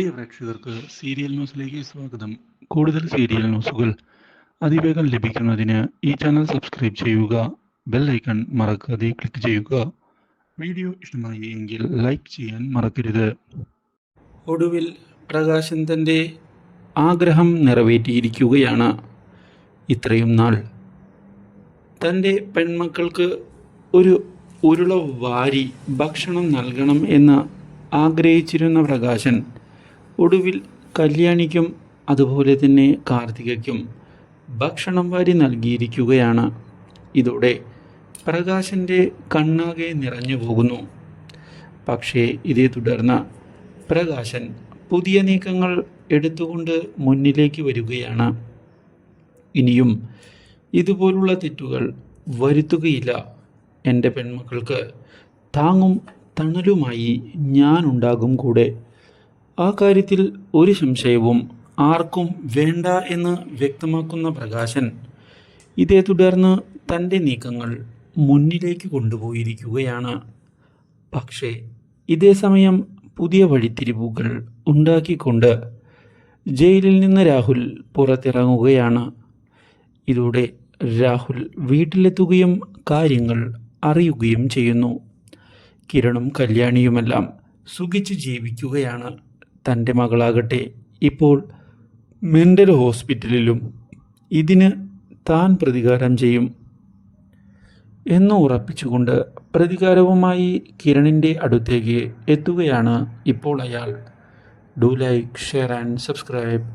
പ്രിയ പ്രേക്ഷകർക്ക് സീരിയൽ ന്യൂസിലേക്ക് സ്വാഗതം. കൂടുതൽ സീരിയൽ ന്യൂസുകൾ അതിവേഗം ലഭിക്കുന്നതിന് ഈ ചാനൽ സബ്സ്ക്രൈബ് ചെയ്യുക ബെൽ ഐക്കൺ മറക്കാതെ ക്ലിക്ക് ചെയ്യുക. വീഡിയോ ഇഷ്ടമായി എങ്കിൽ ലൈക്ക് ചെയ്യാൻ മറക്കരുത്. ഒടുവിൽ പ്രകാശൻ തന്റെ ആഗ്രഹം നിറവേറ്റിയിരിക്കുകയാണ്. ഇത്രയും നാൾ തന്റെ പെൺമക്കൾക്ക് ഒരു ഉരുള വാരി ഭക്ഷണം നൽകണം എന്ന് ആഗ്രഹിച്ചിരുന്ന പ്രകാശൻ ഒടുവിൽ കല്യാണിക്കും അതുപോലെ തന്നെ കാർത്തികയ്ക്കും ഭക്ഷണം വാരി നൽകിയിരിക്കുകയാണ്. ഇതോടെ പ്രകാശന്റെ കണ്ണാകെ നിറഞ്ഞു പോകുന്നു. പക്ഷേ ഇതേ തുടർന്ന് പ്രകാശൻ പുതിയ നീക്കങ്ങൾ എടുത്തുകൊണ്ട് മുന്നിലേക്ക് വരികയാണ്. ഇനിയും ഇതുപോലുള്ള തെറ്റുകൾ വരുത്തുകയില്ല. എന്റെ പെൺമക്കൾക്ക് താങ്ങും തണലുമായി ഞാനുണ്ടാകും കൂടെ. ആ കാര്യത്തിൽ ഒരു സംശയവും ആർക്കും വേണ്ട എന്ന് വ്യക്തമാക്കുന്ന പ്രകാശൻ ഇതേ തുടർന്ന് തന്റെ നീക്കങ്ങൾ മുന്നിലേക്ക് കൊണ്ടുപോയിരിക്കുകയാണ്. പക്ഷേ ഇതേ സമയം പുതിയ വഴിത്തിരിവുകൾ ഉണ്ടാക്കിക്കൊണ്ട് ജയിലിൽ നിന്ന് രാഹുൽ പുറത്തിറങ്ങുകയാണ്. ഇതോടെ രാഹുൽ വീട്ടിലെത്തുകയും കാര്യങ്ങൾ അറിയുകയും ചെയ്യുന്നു. കിരണും കല്യാണിയുമെല്ലാം സുഖിച്ച് ജീവിക്കുകയാണ്. തന്റെ മകളാകട്ടെ. ഇപ്പോൾ മെന്റൽ ഹോസ്പിറ്റലിലും ഇതിന് താൻ പ്രതികാരം ചെയ്യും എന്ന് ഉറപ്പിച്ചുകൊണ്ട് പ്രതികാരവുമായി കിരണിന്റെ അടുത്തേക്ക് എത്തുകയാണ് ഇപ്പോൾ അയാൾ. Do like share and subscribe.